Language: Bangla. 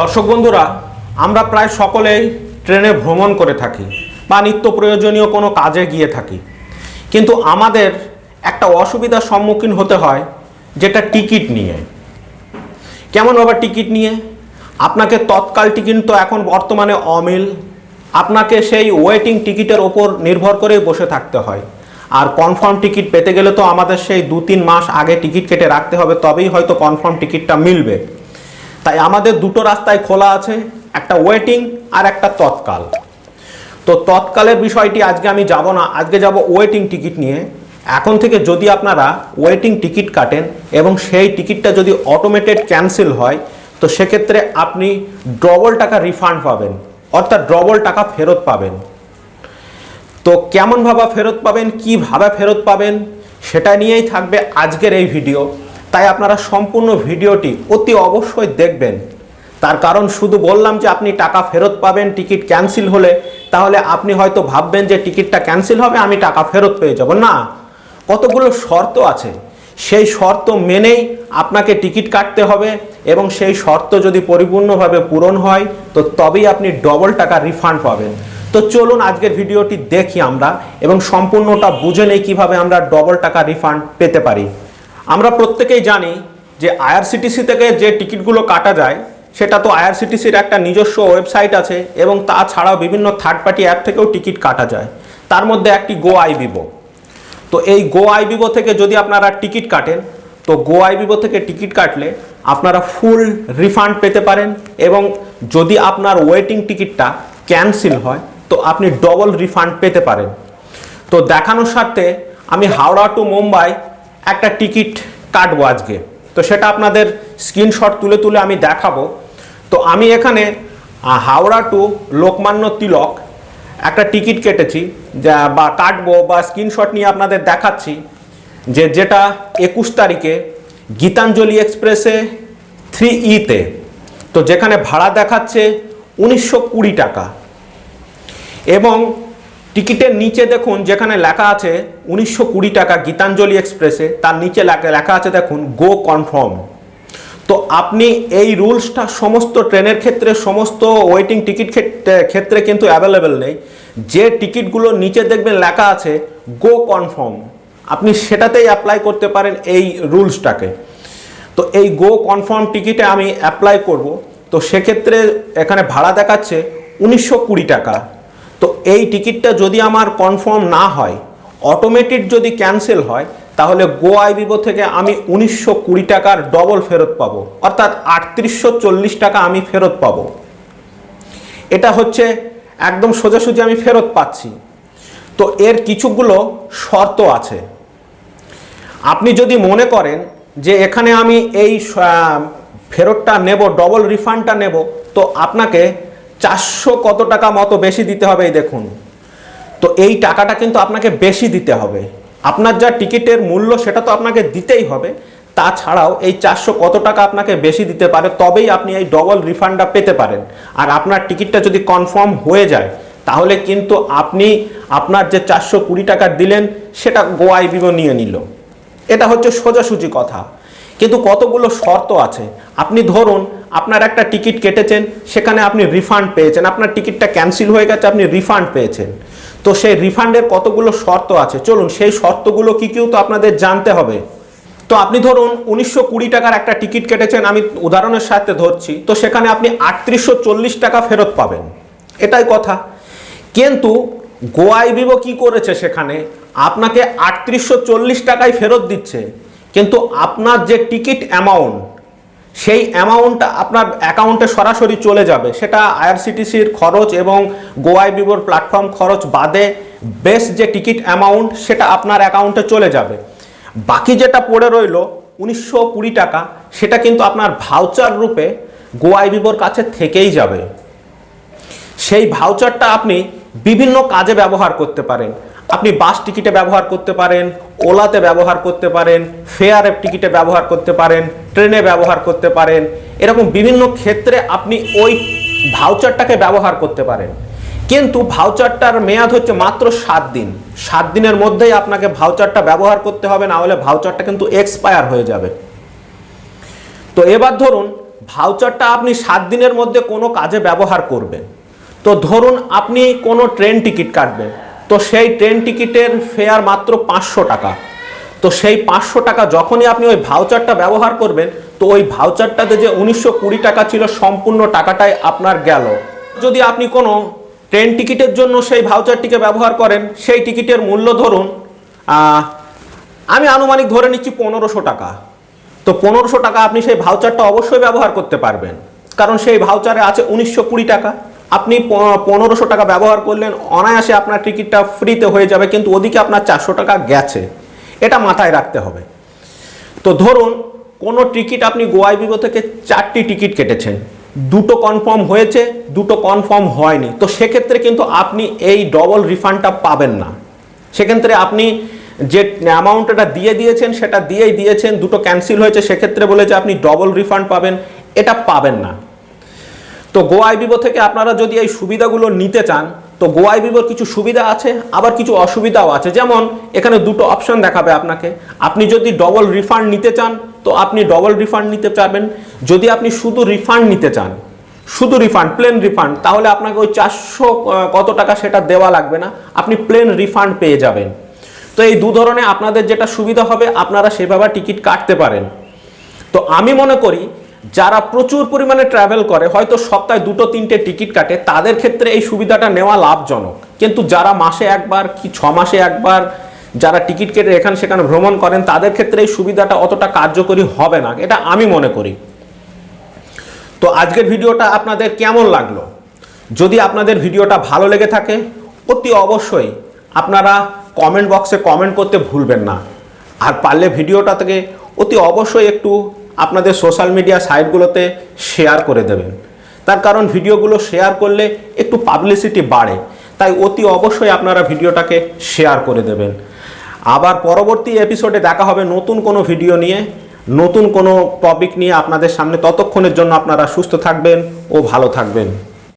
দর্শক বন্ধুরা, আমরা প্রায় সকলেই ট্রেনে ভ্রমণ করে থাকি বা নিত্য প্রয়োজনীয় কোনো কাজে গিয়ে থাকি। কিন্তু আমাদের একটা অসুবিধার সম্মুখীন হতে হয়, যেটা টিকিট নিয়ে। কেমন বাবা টিকিট নিয়ে? আপনাকে তৎকাল টিকিট তো এখন বর্তমানে অমিল। আপনাকে সেই ওয়েটিং টিকিটের ওপর নির্ভর করেই বসে থাকতে হয়। আর কনফার্ম টিকিট পেতে গেলে তো আমাদের সেই দু তিন মাস আগে টিকিট কেটে রাখতে হবে, তবেই হয়তো কনফার্ম টিকিটটা মিলবে। তাই আমাদের দুটো রাস্তায় খোলা আছে, একটা ওয়েটিং আর একটা তৎকাল। তো তৎকালের বিষয়টি আজকে আমি যাব না, আজকে যাব ওয়েটিং টিকিট নিয়ে। এখন থেকে যদি আপনারা ওয়েটিং টিকিট কাটেন এবং সেই টিকিটটা যদি অটোমেটেড ক্যান্সেল হয়, তো সেক্ষেত্রে আপনি ডবল টাকা রিফান্ড পাবেন, অর্থাৎ ডবল টাকা ফেরত পাবেন। তো কেমনভাবে ফেরত পাবেন, কীভাবে ফেরত পাবেন, সেটা নিয়েই থাকবে আজকের এই ভিডিও তাই আপনারা সম্পূর্ণ ভিডিওটি অতি অবশ্যই দেখবেন। তার কারণ শুধু বললাম যে আপনি টাকা ফেরত পাবেন, টিকিট ক্যান্সেল হলে, তাহলে আপনি হয়তো ভাববেন যে টিকিটটা ক্যান্সেল হবে, আমি টাকা ফেরত পেয়ে যাব। না, কতগুলো শর্ত আছে। সেই শর্ত মেনেই আপনাকে টিকিট কাটতে হবে এবং সেই শর্ত যদি পরিপূর্ণভাবে পূরণ হয়, তো তবেই আপনি ডবল টাকা রিফান্ড পাবেন। তো চলুন আজকের ভিডিওটি দেখি আমরা এবং সম্পূর্ণটা বুঝে নেই কীভাবে আমরা ডবল টাকা রিফান্ড পেতে পারি। আমরা প্রত্যেকেই জানি যে আইআরসিটিসি থেকে যে টিকিটগুলো কাটা যায়, সেটা তো আইআরসিটিসির একটা নিজস্ব ওয়েবসাইট আছে এবং তাছাড়াও বিভিন্ন থার্ড পার্টি অ্যাপ থেকেও টিকিট কাটা যায়। তার মধ্যে একটি গো আইবিবো তো এই গো আইবিবো থেকে যদি আপনারা টিকিট কাটেন, তো গো আইবিবো থেকে টিকিট কাটলে আপনারা ফুল রিফান্ড পেতে পারেন এবং যদি আপনার ওয়েটিং টিকিটটা ক্যান্সেল হয়, তো আপনি ডবল রিফান্ড পেতে পারেন। তো দেখানোর স্বার্থে আমি হাওড়া টু মুম্বাই একটা টিকিট কাটবো আজকে। তো সেটা আপনাদের স্ক্রিনশট তুলে তুলে আমি দেখাবো। তো আমি এখানে হাওড়া টু লোকমান্য তিলক একটা টিকিট কেটেছি, যা বা কাটবো বা স্ক্রিনশট নিয়ে আপনাদের দেখাচ্ছি, যে যেটা একুশ তারিখে গীতাঞ্জলি এক্সপ্রেসে থ্রি ইতে তো যেখানে ভাড়া দেখাচ্ছে উনিশশো কুড়ি টাকা। এবং টিকিটের নিচে দেখুন, যেখানে লেখা আছে উনিশশো কুড়ি টাকা গীতাঞ্জলি এক্সপ্রেসে, তার নিচে লেখা আছে দেখুন, গো কনফার্ম তো আপনি এই রুলসটা সমস্ত ট্রেনের ক্ষেত্রে, সমস্ত ওয়েটিং টিকিট ক্ষেত্রে কিন্তু অ্যাভেলেবেল নেই। যে টিকিটগুলো নিচে দেখবেন লেখা আছে, গো কনফার্ম আপনি সেটাতেই অ্যাপ্লাই করতে পারেন এই রুলসটাকে। তো এই গো কনফার্ম টিকিটে আমি অ্যাপ্লাই করব। তো সেক্ষেত্রে এখানে ভাড়া দেখাচ্ছে উনিশশো কুড়ি টাকা। তো এই টিকিটটা যদি আমার কনফার্ম না হয় অটোমেটিক যদি ক্যান্সেল হয়, তাহলে গো আইবিবো থেকে আমি উনিশশো কুড়ি টাকার ডবল ফেরত পাবো। অর্থাৎ আটত্রিশশো চল্লিশ টাকা আমি ফেরত পাবো। এটা হচ্ছে একদম সোজাসুজি আমি ফেরত পাচ্ছি। তো এর কিছুগুলো শর্ত আছে। আপনি যদি মনে করেন যে এখানে আমি এই ফেরতটা নেব ডবল রিফান্ডটা নেব, তো আপনাকে চারশো কত টাকা মতো বেশি দিতে হবে এই দেখুন। তো এই টাকাটা কিন্তু আপনাকে বেশি দিতে হবে। আপনার যা টিকিটের মূল্য সেটা তো আপনাকে দিতেই হবে। তাছাড়াও এই চারশো কত টাকা আপনাকে বেশি দিতে পারে, তবেই আপনি এই ডবল রিফান্ডটা পেতে পারেন। আর আপনার টিকিটটা যদি কনফার্ম হয়ে যায়, তাহলে কিন্তু আপনি আপনার যে চারশো কুড়ি টাকা দিলেন, সেটা গোয়াই বিমো নিয়ে নিল। এটা হচ্ছে সোজাসুজি কথা। কিন্তু কতগুলো শর্ত আছে? আপনি ধরুন, আপনার একটা টিকিট কেটেছেন, সেখানে আপনি রিফান্ড পেয়েছেন, আপনার টিকিটটা ক্যান্সেল হয়ে গেছে, আপনি রিফান্ড পেয়েছেন। তো সেই রিফান্ডের কতগুলো শর্ত আছে? চলুন, সেই শর্তগুলো কি কেউ তো আপনাদের জানতে হবে। তো আপনি ধরুন, উনিশশো কুড়ি টাকার একটা টিকিট কেটেছেন, আমি উদাহরণের সাথে ধরছি, তো সেখানে আপনি আটত্রিশশো চল্লিশ টাকা ফেরত পাবেন। এটাই কথা। কিন্তু গোয়াই বিভো কি করেছে সেখানে? আপনাকে আটত্রিশশো চল্লিশ টাকায় ফেরত দিচ্ছে। কিন্তু আপনার যে টিকিট অ্যামাউন্ট সেই অ্যামাউন্টটা আপনার অ্যাকাউন্টে সরাসরি চলে যাবে। সেটা আইআরসিটিসির খরচ এবং গোয়াই বিভোর প্ল্যাটফর্ম খরচ বাদে বেস যে টিকিট অ্যামাউন্ট সেটা আপনার অ্যাকাউন্টে চলে যাবে। বাকি যেটা পড়ে রইল, উনিশশো কুড়ি টাকা, সেটা কিন্তু আপনার ভাউচার রূপে গোয়াই বিভোর কাছে থেকেই যাবে। সেই ভাউচারটা আপনি বিভিন্ন কাজে ব্যবহার করতে পারেন। আপনি বাস টিকিটে ব্যবহার করতে পারেন ওলাতে ব্যবহার করতে পারেন ফেয়ারের টিকিটে ব্যবহার করতে পারেন ট্রেনে ব্যবহার করতে পারেন, এরকম বিভিন্ন ক্ষেত্রে আপনি ওই ভাউচারটাকে ব্যবহার করতে পারেন। কিন্তু ভাউচারটার মেয়াদ হচ্ছে মাত্র সাত দিন। সাত দিনের মধ্যেই আপনাকে ভাউচারটা ব্যবহার করতে হবে, না হলে ভাউচারটা কিন্তু এক্সপায়ার হয়ে যাবে। তো এবার ধরুন ভাউচারটা আপনি সাত দিনের মধ্যে কোনো কাজে ব্যবহার করবেন। তো ধরুন, আপনি কোনো ট্রেন টিকিট কাটবেন। তো সেই ট্রেন টিকিটের ফেয়ার মাত্র পাঁচশো টাকা। তো সেই পাঁচশো টাকা যখনই আপনি ওই ভাউচারটা ব্যবহার করবেন, তো ওই ভাউচারটাতে যে উনিশশো কুড়ি টাকা ছিল সম্পূর্ণ টাকাটাই আপনার গেল। যদি আপনি কোনো ট্রেন টিকিটের জন্য সেই ভাউচারটিকে ব্যবহার করেন, সেই টিকিটের মূল্য ধরুন আমি আনুমানিক ধরে নিচ্ছি পনেরোশো টাকা। তো পনেরোশো টাকা আপনি সেই ভাউচারটা অবশ্যই ব্যবহার করতে পারবেন। কারণ সেই ভাউচারে আছে উনিশশো কুড়ি টাকা। আপনি পনেরোশো টাকা ব্যবহার করলেন, অনায়াসে আপনার টিকিটটা ফ্রিতে হয়ে যাবে, কিন্তু ওদিকে আপনার চারশো টাকা গেছে। এটা মাথায় রাখতে হবে। তো ধরুন, কোনো টিকিট আপনি গোয়াই বিগো থেকে চারটি টিকিট কেটেছেন। দুটো কনফার্ম হয়েছে, দুটো কনফার্ম হয়নি। তো সেক্ষেত্রে কিন্তু আপনি এই ডবল রিফান্ডটা পাবেন না। সেক্ষেত্রে আপনি যে অ্যামাউন্টটা দিয়ে দিয়েছেন, সেটা দিয়েই দিয়েছেন, দুটো ক্যান্সেল হয়েছে, সেক্ষেত্রে বলে যে আপনি ডবল রিফান্ড পাবেন, এটা পাবেন না। তো গোয়াই বিবো থেকে আপনারা যদি এই সুবিধাগুলো নিতে চান, তো গোয়াই বিবোর কিছু সুবিধা আছে, আবার কিছু অসুবিধাও আছে। যেমন, এখানে দুটো অপশন দেখাবে আপনাকে। আপনি যদি ডবল রিফান্ড নিতে চান, তো আপনি ডবল রিফান্ড নিতে পারবেন। যদি আপনি শুধু রিফান্ড নিতে চান, শুধু রিফান্ড প্লেন রিফান্ড তাহলে আপনাকে ওই চারশো কত টাকা সেটা দেওয়া লাগবে না। আপনি প্লেন রিফান্ড পেয়ে যাবেন। তো এই দু ধরনের আপনাদের যেটা সুবিধা হবে, আপনারা সেভাবে টিকিট কাটতে পারেন। তো আমি মনে করি যারা প্রচুর পরিমাণে ট্রাভেল করে, হয়তো সপ্তাহে দুটো, তিনটে টিকিট কাটে, তাদের ক্ষেত্রে এই সুবিধাটা নেওয়া লাভজনক। কিন্তু যারা মাসে একবার কি ছ মাসে একবার যারা টিকিট কেটে এখানে সেখানে ভ্রমণ করেন, তাদের ক্ষেত্রে এই সুবিধাটা অতটা কার্যকরী হবে না। এটা আমি মনে করি। তো আজকের ভিডিওটা আপনাদের কেমন লাগল? যদি আপনাদের ভিডিওটা ভালো লেগে থাকে, অতি অবশ্যই আপনারা কমেন্ট বক্সে কমেন্ট করতে ভুলবেন না। আর পারলে ভিডিওটা থেকে অতি অবশ্যই একটু আপনাদের সোশ্যাল মিডিয়া সাইটগুলোতে শেয়ার করে দেবেন। তার কারণ ভিডিওগুলো শেয়ার করলে একটু পাবলিসিটি বাড়ে, তাই অতি অবশ্যই আপনারা ভিডিওটাকে শেয়ার করে দেবেন। আবার পরবর্তী এপিসোডে দেখা হবে নতুন কোনো ভিডিও নিয়ে, নতুন কোনো টপিক নিয়ে আপনাদের সামনে। ততক্ষণের জন্য আপনারা সুস্থ থাকবেন ও ভালো থাকবেন।